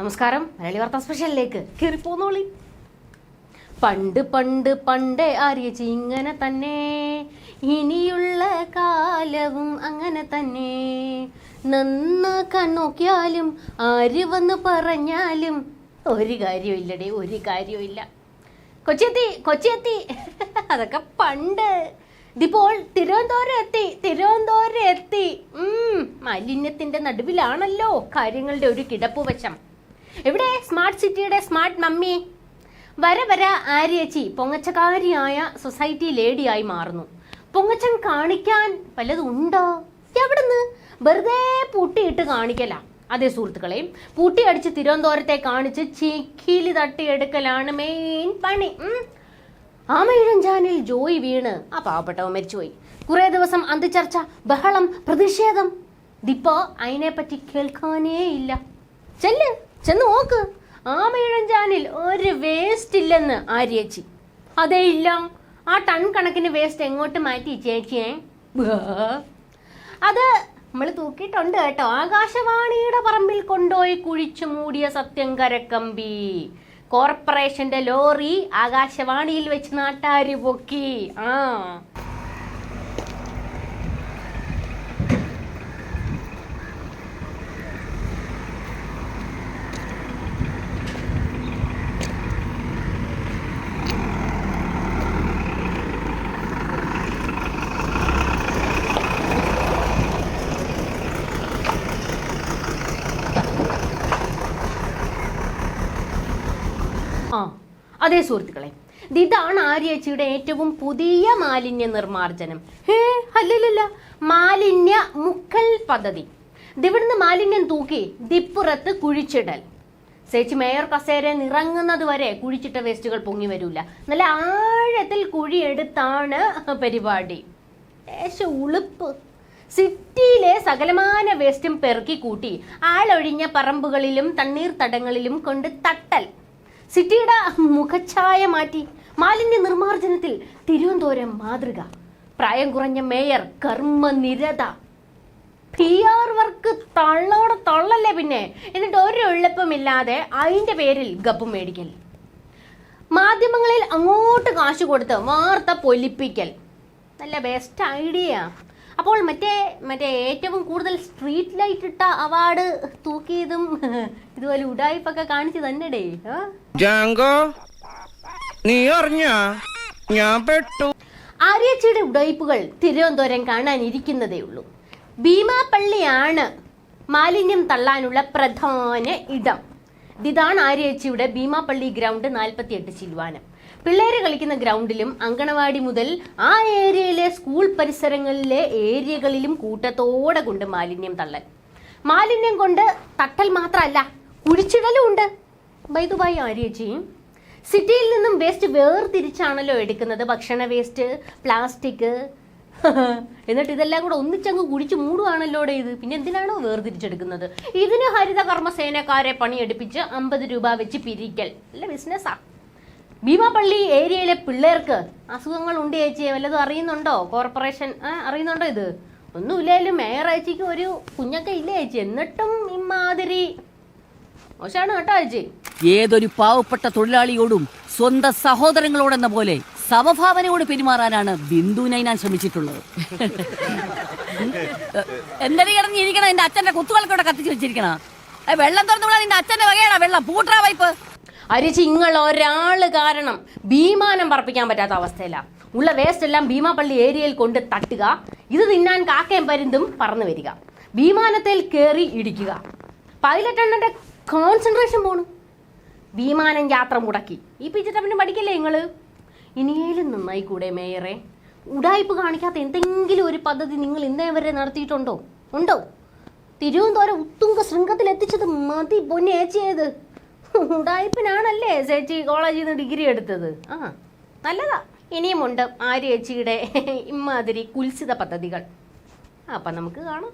നമസ്കാരം. മലയാളി വാർത്താ സ്പെഷ്യലിലേക്ക് കയറിപ്പോന്നോളി പണ്ട് പണ്ട് പണ്ടേ ആര്യച്ചി ഇങ്ങനെ തന്നെ. ഇനിയുള്ള കാലവും അങ്ങനെ തന്നെ. നന്നാക്കാൻ നോക്കിയാലും ആര് വന്ന് പറഞ്ഞാലും ഒരു കാര്യമില്ലടേ ഒരു കാര്യമില്ല കൊച്ചിയെത്തി കൊച്ചിയെത്തി. അതൊക്കെ പണ്ട്. ഇതിപ്പോൾ തിരുവനന്തപുരം എത്തി തിരുവനന്തപുരം എത്തി മാലിന്യത്തിന്റെ നടുവിലാണല്ലോ കാര്യങ്ങളുടെ ഒരു കിടപ്പുവശം. എവിടെ? സ്മാർട്ട് സിറ്റിയുടെ സ്മാർട്ട് മമ്മി വര വര ആര്യേച്ചി പൊങ്ങച്ചക്കാരിയായ സൊസൈറ്റി ലേഡിയായി മാറുന്നു. പൊങ്ങച്ചൻ കാണിക്കാൻ വല്ലതും ഉണ്ടോ? എവിടുന്ന്? വെറുതെ പൂട്ടിയിട്ട് കാണിക്കല. അതെ സുഹൃത്തുക്കളെ പൂട്ടി അടിച്ച് തിരുവനന്തപുരത്തെ കാണിച്ച് ചീക്കിലി തട്ടിയെടുക്കലാണ് മെയിൻ പണി. ആമയിഴഞ്ചാനിൽ ജോയി വീണ്. ആ പാവപ്പെട്ടവൻ മരിച്ചുപോയി. കുറെ ദിവസം അന്തിച്ചർച്ച ബഹളം പ്രതിഷേധം. ദിപ്പോ അതിനെപ്പറ്റി കേൾക്കാനേ ഇല്ല. ചെല്ല്. ചെന്ന് നോക്ക്. ആമയിഴഞ്ചാനിൽ ഒരു വേസ്റ്റ് ഇല്ലെന്ന് ആര്യേച്ചി. അതേ ഇല്ല. ആ ടൺ കണക്കിന് വേസ്റ്റ് എങ്ങോട്ട് മാറ്റി ചേച്ചിയെ. അത് നമ്മൾ തൂക്കിയിട്ടുണ്ട് കേട്ടോ. ആകാശവാണിയുടെ പറമ്പിൽ കൊണ്ടുപോയി കുഴിച്ചു മൂടിയ സത്യം കരക്കമ്പി. കോർപ്പറേഷന്റെ ലോറി ആകാശവാണിയിൽ വെച്ച് നാട്ടാരി പൊക്കി. ആ. ആ അതെ സുഹൃത്തുക്കളെ ഇതാണ് ആര്യേച്ചിയുടെ ഏറ്റവും പുതിയ മാലിന്യ നിർമ്മാർജനം. ഹേ അല്ലല്ല മാലിന്യ മുക്കൽ പദ്ധതി. ഇവിടുന്ന് മാലിന്യം തൂക്കി ദിപ്പുറത്ത് കുഴിച്ചിടൽ. സേച്ചി മേയർ കസേര നിറങ്ങുന്നത് വരെ കുഴിച്ചിട്ട വേസ്റ്റുകൾ പൊങ്ങി വരില്ല നല്ല ആഴത്തിൽ കുഴിയെടുത്താണ് പരിപാടി. ലേശം ഉളുപ്പ്. സിറ്റിയിലെ സകലമാന വേസ്റ്റും പെറുക്കി കൂട്ടി ആളൊഴിഞ്ഞ പറമ്പുകളിലും തണ്ണീർത്തടങ്ങളിലും കൊണ്ട് തട്ടൽ. സിറ്റിയുടെ മുഖഛായ മാറ്റി മാലിന്യ നിർമ്മാർജനത്തിൽ തിരുവനന്തപുരം മാതൃക. പ്രായം കുറഞ്ഞ മേയർ കർമ്മനിരത. പി ആർ വർക്ക് തള്ളോടെ തള്ളല്ലേ പിന്നെ? എന്നിട്ട് ഒരു എളുപ്പമില്ലാതെ അതിന്റെ പേരിൽ ഗപ്പ് മേടിക്കൽ. മാധ്യമങ്ങളിൽ അങ്ങോട്ട് കാശ് കൊടുത്ത് വാർത്ത പൊലിപ്പിക്കൽ. നല്ല ബെസ്റ്റ് ഐഡിയ അപ്പോൾ മറ്റേ മറ്റേ ഏറ്റവും കൂടുതൽ സ്ട്രീറ്റ് ലൈറ്റ് ഇട്ട അവാർഡ് തൂക്കിയതും ഇതുപോലെ ഉടായ്പൊക്കെ കാണിച്ചു തന്നെടേ. ജാങ്കോ നീ അറിഞ്ഞാ? ഞാൻ പെട്ടു. ആര്യച്ചിയുടെ ഉടയിപ്പുകൾ തിരുവനന്തപുരം കാണാനിരിക്കുന്നതേ ഉള്ളൂ. ഭീമാപ്പള്ളിയാണ് മാലിന്യം തള്ളാനുള്ള പ്രധാന ഇടം. ഇതാണ് ആര്യച്ചിയുടെ ഭീമാപ്പള്ളി ഗ്രൗണ്ട് നാൽപ്പത്തിയെട്ട് ശിൽവാനം. പിള്ളേര് കളിക്കുന്ന ഗ്രൗണ്ടിലും അങ്കണവാടി മുതൽ ആ ഏരിയയിലെ സ്കൂൾ പരിസരങ്ങളിലെ ഏരിയകളിലും കൂട്ടത്തോടെ കൊണ്ട് മാലിന്യം തള്ളൽ. മാലിന്യം കൊണ്ട് തട്ടൽ മാത്രമല്ല കുഴിച്ചിടലും ഉണ്ട്. ബൈതുബായി ആര്യേച്ചി സിറ്റിയിൽ നിന്നും വേസ്റ്റ് വേർതിരിച്ചാണല്ലോ എടുക്കുന്നത്. ഭക്ഷണ വേസ്റ്റ് പ്ലാസ്റ്റിക് എന്നിട്ട് ഇതെല്ലാം കൂടെ ഒന്നിച്ചങ്ങ് കുടിച്ച് മൂടുവാണല്ലോ ഇത്. പിന്നെ എന്തിനാണോ വേർതിരിച്ചെടുക്കുന്നത്? ഇതിന് ഹരിതകർമ്മ സേനക്കാരെ പണിയെടുപ്പിച്ച് അമ്പത് രൂപ വെച്ച് പിരിക്കൽ. അല്ല ബിസിനസ്സാ ഭീമാപ്പള്ളി ഏരിയയിലെ പിള്ളേർക്ക് അസുഖങ്ങൾ ഉണ്ട് ചേച്ചി വല്ലതും അറിയുന്നുണ്ടോ? കോർപ്പറേഷൻ അറിയുന്നുണ്ടോ ഇത്? ഒന്നുമില്ലായാലും മേയർ ചേച്ചിക്ക് ഒരു കുഞ്ഞൊക്കെ ഇല്ല ചേച്ചി? എന്നിട്ടും ഇമാതിരി മോശമാണ് കേട്ടോ ചേച്ചി. ഏതൊരു പാവപ്പെട്ട തൊഴിലാളിയോടും സ്വന്തം സഹോദരങ്ങളോടെന്ന പോലെ സമഭാവനയോട് പെരുമാറാനാണ് ബിന്ദു നൈനാൻ ശ്രമിച്ചിട്ടുള്ളത്. എന്തെങ്കിലും കിടന്നിരിക്കണം എന്റെ അച്ഛന്റെ കുത്തുകൾക്കൂടെ കത്തിച്ച് വെച്ചിരിക്കണ. വെള്ളം തുറന്നു നിന്റെ അച്ഛന്റെ വകയാണ് വെള്ളം? പൂട്ടറ വൈപ്പ് അരിച്ച് ഒരാൾ കാരണം ഭീമാനം പറപ്പിക്കാൻ പറ്റാത്ത അവസ്ഥയിലാണ് ഉള്ള വേസ്റ്റ് എല്ലാം ഭീമാപ്പള്ളി ഏരിയയിൽ കൊണ്ട് തട്ടുക ഇത് തിന്നാൻ കാക്കയും പരുന്തും പറന്നു വരിക. വിമാനത്തിൽ കയറി ഇടിക്കുക. പൈലറ്റ് എണ്ണന്റെ കോൺസെൻട്രേഷൻ പോണു. വിമാനം യാത്ര മുടക്കി. ഈ പിച്ചിട്ട് പിന്നെ പഠിക്കില്ലേ നിങ്ങൾ ഇനിയേലും നന്നായി കൂടെ മേയറെ. ഉടായ്പ് കാണിക്കാത്ത എന്തെങ്കിലും ഒരു പദ്ധതി നിങ്ങൾ ഇന്നേ വരെ നടത്തിയിട്ടുണ്ടോ? ഉണ്ടോ? തിരുവനന്തപുരം ഉത്തുങ്ക ശൃംഖത്തിൽ എത്തിച്ചത് മതി പൊന്നെ ഏച്ചിയത് ഉടായ്പിനാണല്ലേ ചേച്ചി കോളേജിൽ നിന്ന് ഡിഗ്രി എടുത്തത്? ആ നല്ലതാ. ഇനിയുമുണ്ട് ആര്യ ചേച്ചിയുടെ ഇമ്മാതിരി കുൽസിത പദ്ധതികൾ. അപ്പം നമുക്ക് കാണാം.